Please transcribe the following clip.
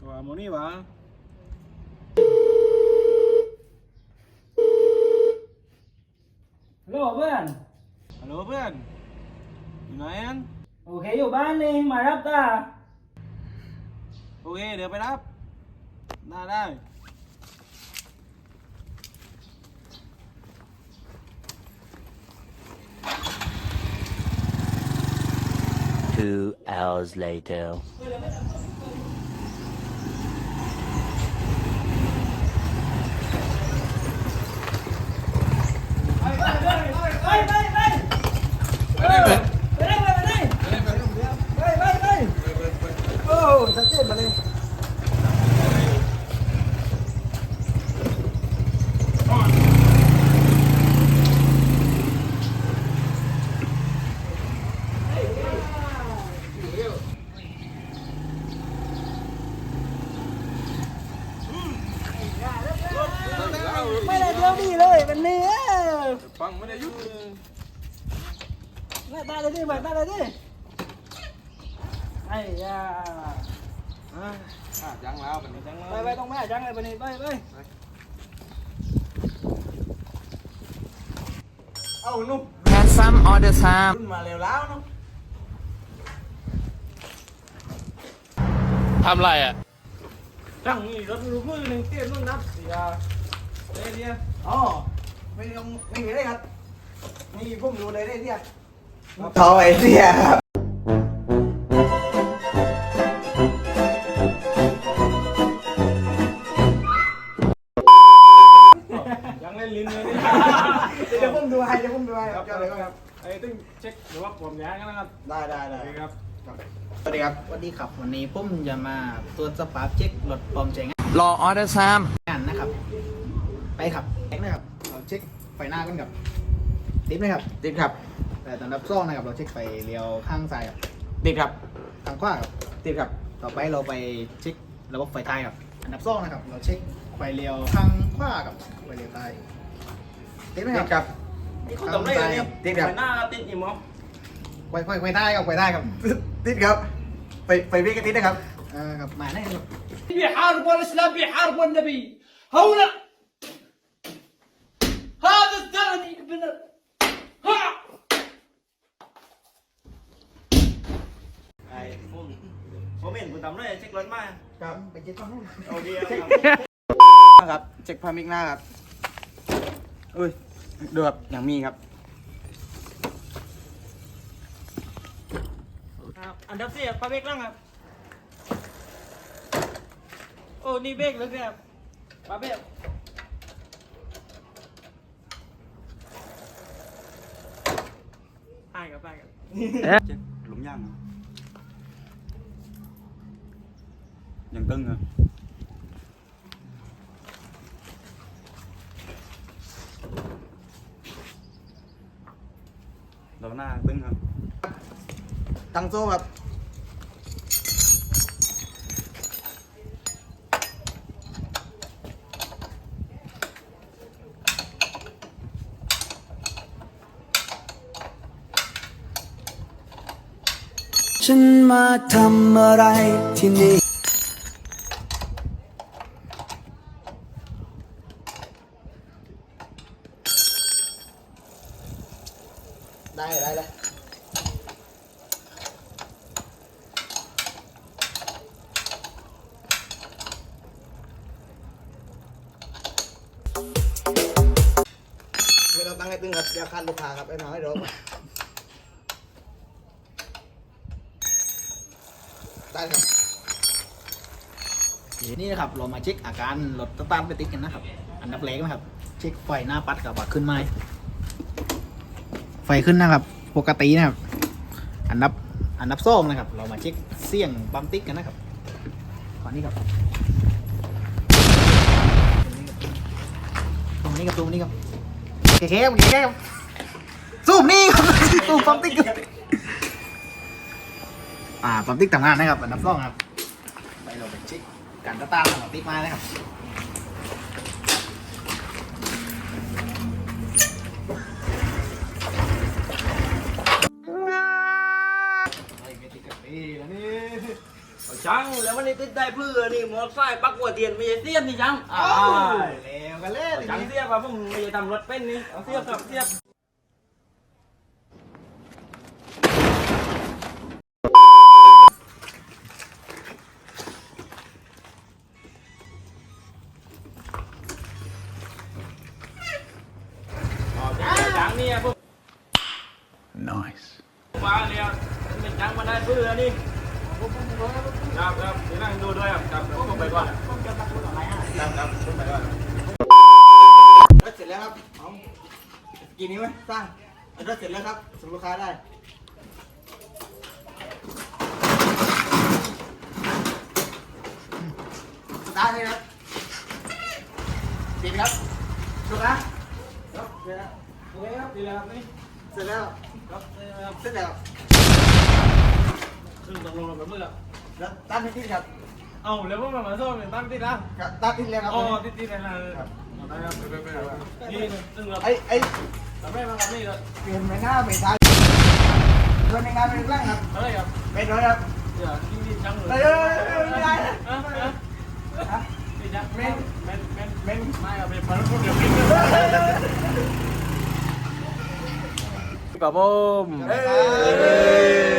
તો આ મુનિવા ฮัลโหลเพื่อน ฮัลโหลเพื่อนอยู่ไหนอัโอเคอยู่บ้านเลยมารับตาโอเคเดี๋ยวไปรับได้ได้ two hours later. ไม่ได้เดียวดีเลยวันนี้ ฟังไม่ได้ยุดมาตาเลยดิมาตาเลยดิไอ้ยาอะจังแล้วเป็นจังแล้วไปไปต้องแม่จังเลยวันนี้ไปไปเอ้านุ่ม Handsome all the time ขึ้นมาเร็วแล้วนุ่มทำไรอะจังนี่รถรูมือหนึ่งเตี้ยนุ่นนับเสียเดี๋ยวเดี๋ยวอ๋อ ไม่ต้องไม่มีได้ครับนี่ผมดูเลยได้เดียวทอยเสียครับยังเล่นลิ้นเลยเดี๋ยวผมดูให้เดี๋ยวผมดูให้ครับเจ้าเลยครับไอ้ตึ้งเช็คหรือว่าผมย้ายกันนะครับได้ได้ได้ครับ สวัสดีครับ สวัสดีครับ วันนี้ผมจะมาตรวจสภาพเช็ครถปลอมใช้งานรอ all the time นะครับ ไปครับเช็คนะครับ เราเช็คไฟหน้ากันกับติดไหมครับ ติดครับ แต่สำหรับซ่องนะครับเราเช็คไฟเลี้ยวข้างซ้ายครับ ติดครับ ทางขวาครับ ติดครับ ต่อไปเราไปเช็คระบบไฟท้ายครับ อันดับสองนะครับ เราเช็คไฟเลี้ยวข้างขวากับไฟเลี้ยวซ้ายติดไหม ติ ค ด รับ ครับ ข้างซ้ายครับ ติดครับ หน้าติดอีหมอ ไฟไฟไฟท้ายครับไฟท้ายครับ ติดครับ ไปไปวิ่งกันติดนะครับ เออครับมาได้ครับ بيحارب والاسلام بيحارب والنبي هولا เป็นอะไไอ้พผมผมเห็นคุณตำเลยเช็ครถมาครับไปเช็คข้างนู้นเอาเดียครับเช็คพามิกหน้าครับอุ้ยดูแบบอย่างมีครับอันดับสี่ปลาเบกล่างครับ โอ้ นี่เบกเลยครับพลาเบก ไปครับไปครับเช็คหลุมย่างครับยังตึงครับเราหน้าตึงครับ ตั้งโซ่ครับ ฉันมาทำอะไรที่นี่ ได้ได้เลยไม่ต้องตั้งให้ตึงครับอยาคันลูกค้าครับไอ้หมาให้รบ ได้ครับนี่นะครับเรามาเช็คอาการรถสตาร์ทไปติดกันนะครับ อันดับแรกนะครับ เช็คไฟหน้าปัดกับว่าขึ้นไหมไฟขึ้นนะครับ ปกตินะครับ อันดับอันดับสองนะครับ เรามาเช็คเสี่ยงปั๊มติ๊กกันนะครับก่อนนี้ครับตรงนี้ครับตรงนี้ครับแค่แค่ๆครับซูมนี่ครับซูมปั๊มติ๊กครับ อ่าปั๊มติ๊กทำงานนะครับอันดับสองครับ ไปเราไปเช็คการตะตามของติ๊กมานะครับไอ้เมติกาเฟ่แล้วนี่เอาใจจังแล้ววันนี้ติดได้เพื่อนี่มอไซค์ปักหัวเตียนไม่ใช่เสียบนี่จังอ่าแล้วกันเล่นจังเสียบอะผมไม่ได้ทำรถเป็นนี่เอาเสียบครับเสียบ มาเนี่ยเป็นจังมาได้เพื่อนี่ครับครับเดี๋ยวนั่งดูด้วยครับครับผมไปก่อนครับครับผมไปก่อนรถเสร็จแล้วครับเอากี่นิ้วไหมสร้างรถเสร็จแล้วครับส่งลูกค้าได้สตาร์ทเลยครับปิดครับลูกค้าครับเสร็จแล้วโอเคครับดีแล้วครับนี่ เสร็จแล้วครับเออครับเสร็จแล้วซึ่งตกลงกันเมื่อแล้วตั้งที่ครับเอาแล้วพวกมันมาซ่อมเนี่ยตั้งที่แล้วครับตั้งที่แล้วครับอ๋อที่ที่ไหนนะได้ครับไปไปไปนี่ซึ่งเราไอ้ไอ้ทำได้มาครับนี่ก็เปลี่ยนไปหน้าไปท้ายโดนในงานเป็นร่างครับอะไรครับเป็นร้อยครับเดี๋ยวนี่นี่จังเลยเอ้ยเอ้ยเอ้ยไม่ได้นะอะอะฮะนี่จังเม้นเม้นเม้นเม้นไม่ครับเป็นพันธุ์พวกเดียว Kaboom! Hey!